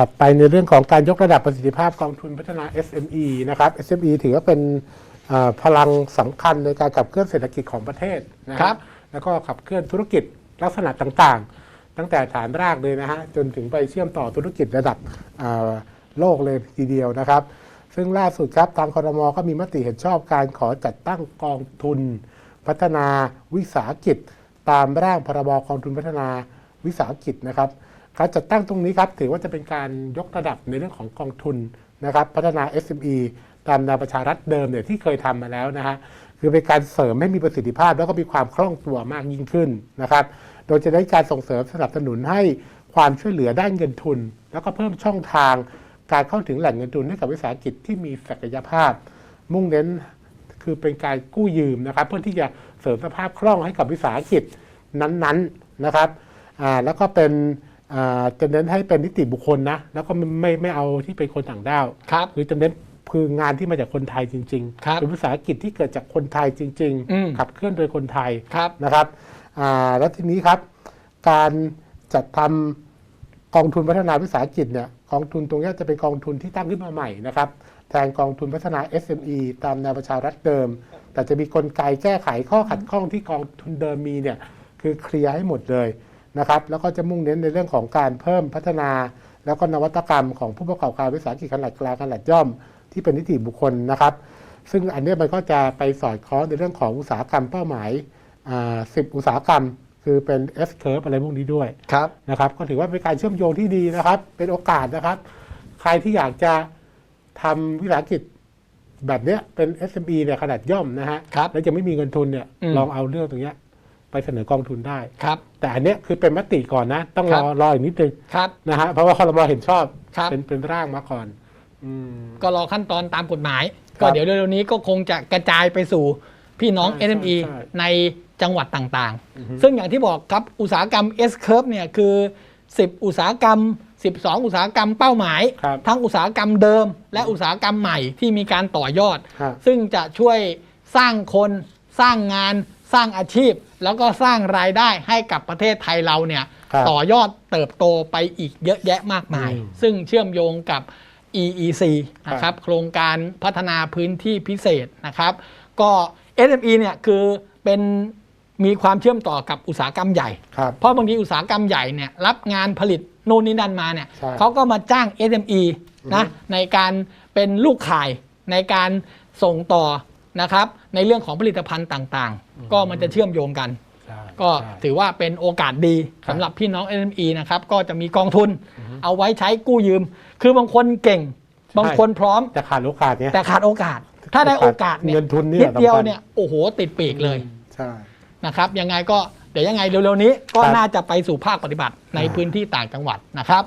ถัดไปในเรื่องของการยกระดับประสิทธิภาพกองทุนพัฒนา SME นะครับ SME ถือว่าเป็นเอ่อพลังสำคัญในการขับเคลื่อนเศรษฐกิจของประเทศนะฮะครับ แล้วก็ขับเคลื่อนธุรกิจลักษณะต่างๆ ตั้งแต่ฐานรากเลยนะฮะจนถึงไปเชื่อมต่อธุรกิจระดับเอ่อโลกเลยทีเดียวนะครับ ซึ่งล่าสุดครับทางคอรมอก็มีมติเห็นชอบการขอจัดตั้งกองทุน พัฒนาวิสาหกิจ ตามร่างพรบกองทุนพัฒนาวิสาหกิจนะครับ การจัดตั้งตรงนี้ครับถือว่าจะเป็นการยกระดับในเรื่องของกองทุนนะครับพัฒนา SME ตามแนวประชารัฐเดิมเนี่ยที่เคยทำมาแล้วนะฮะคือเป็นการเสริมให้มีประสิทธิภาพ แล้วก็มีความคล่องตัวมากยิ่งขึ้นนะครับ โดยจะได้การส่งเสริมสนับสนุนให้ความช่วยเหลือด้านเงินทุน แล้วก็เพิ่มช่องทางการเข้าถึงแหล่งเงินทุนให้กับวิสาหกิจที่มีศักยภาพ มุ่งเน้นคือเป็นการกู้ยืมนะครับ เพื่อที่จะเสริมสภาพคล่องให้กับวิสาหกิจนั้นๆนะครับแล้วก็เป็น จะเน้นให้เป็นนิติบุคคลนะ แล้วก็ไม่ไม่ไม่เอาที่เป็นคนต่างด้าวครับคือจะเน้นคืองานที่มาจากคนไทยจริงครับเป็นวิสาหกิจที่เกิดจากคนไทยจริงอืมขับเคลื่อนโดยคนไทยครับนะครับอ่าแล้วทีนี้ครับ การจัดทำกองทุนพัฒนาวิสาหกิจเนี่ยกองทุนตรงเนี้ยจะเป็นกองทุนที่ตั้งขึ้นมาใหม่นะครับแทนกองทุนพัฒนา SME ตามแนวประชารัฐเดิม แต่จะมีกลไกแก้ไขข้อขัดข้องที่กองทุนเดิมมีเนี่ยคือเคลียร์ให้หมดเลย นะครับแล้วก็จะมุ่งเน้นในเรื่องของการเพิ่มพัฒนา แล้วก็นวัตกรรมของผู้ประกอบการวิสาหกิจขนาดกลางขนาดย่อม ที่เป็นนิติบุคคลนะครับ ซึ่งอันเนี้ยมันก็จะไปสอดคล้องในเรื่องของอุตสาหกรรมเป้าหมายอ่า10อุตสาหกรรม คือเป็น S curve อะไรพวกนี้ด้วยครับนะครับก็ถือว่าเป็นการเชื่อมโยงที่ดีนะครับ เป็นโอกาสนะครับ ใครที่อยากจะทำวิสาหกิจแบบเนี้ยเป็น SME เนี่ยขนาดย่อมนะฮะครับแล้วจะไม่มีเงินทุนเนี่ยอืมลองเอาเรื่องตรงเนี้ย ไปเสนอกองทุนได้ ครับ แต่อันเนี้ยคือเป็นมติก่อนนะ ต้องรอครับรออีกนิดนึงครับ นะฮะเพราะว่าคอรมอเห็นชอบครับ เป็นเป็นร่างมาก่อนอืม ก็รอขั้นตอนตามกฎหมายครับก็เดี๋ยวเร็วๆนี้ก็คงจะกระจายไปสู่พี่น้อง ใช่ SME ใช่ในจังหวัดต่างอือฮึๆซึ่งอย่างที่บอกครับอุตสาหกรรม S curve เนี่ยคือ 10 อุตสาหกรรม 12 อุตสาหกรรมเป้าหมาย ครับ ทั้งอุตสาหกรรมเดิม และอุตสาหกรรมใหม่ที่มีการต่อยอด ครับ ซึ่งจะช่วยสร้างคนสร้างงานสร้างอาชีพ แล้วก็สร้างรายได้ให้กับประเทศไทยเราเนี่ยครับต่อยอดเติบโตไปอีกเยอะแยะมากมาย อืมซึ่งเชื่อมโยงกับ EEC นะครับโครงการพัฒนาพื้นที่พิเศษนะครับ ก็ SME เนี่ยคือเป็นมีความเชื่อมต่อกับอุตสาหกรรมใหญ่ ครับ เพราะบางทีอุตสาหกรรมใหญ่เนี่ยรับงานผลิตโน่นนี่นั่นมาเนี่ยใช่เขาก็มาจ้าง SME นะในการเป็นลูกข่ายในการส่งต่อ นะครับในเรื่องของผลิตภัณฑ์ต่างๆ ก็มันจะเชื่อมโยงกันใช่ก็ใช่ถือว่าเป็นโอกาสดีครับสำหรับพี่น้อง SME นะครับก็จะมีกองทุนเอาไว้ใช้กู้ยืม คือบางคนเก่ง บางคนพร้อมจะขาดโอกาสเนี้ยแต่ขาดโอกาส ถ้าได้โอกาสเนี่ยเงินทุนนี่นิดเดียวสำคัญเนี่ยโอ้โหติดปีกเลยใช่นะครับยังไงก็เดี๋ยวยังไงเร็วๆนี้ก็ครับน่าจะไปสู่ภาคปฏิบัติในอ่าพื้นที่ต่างจังหวัดนะครับ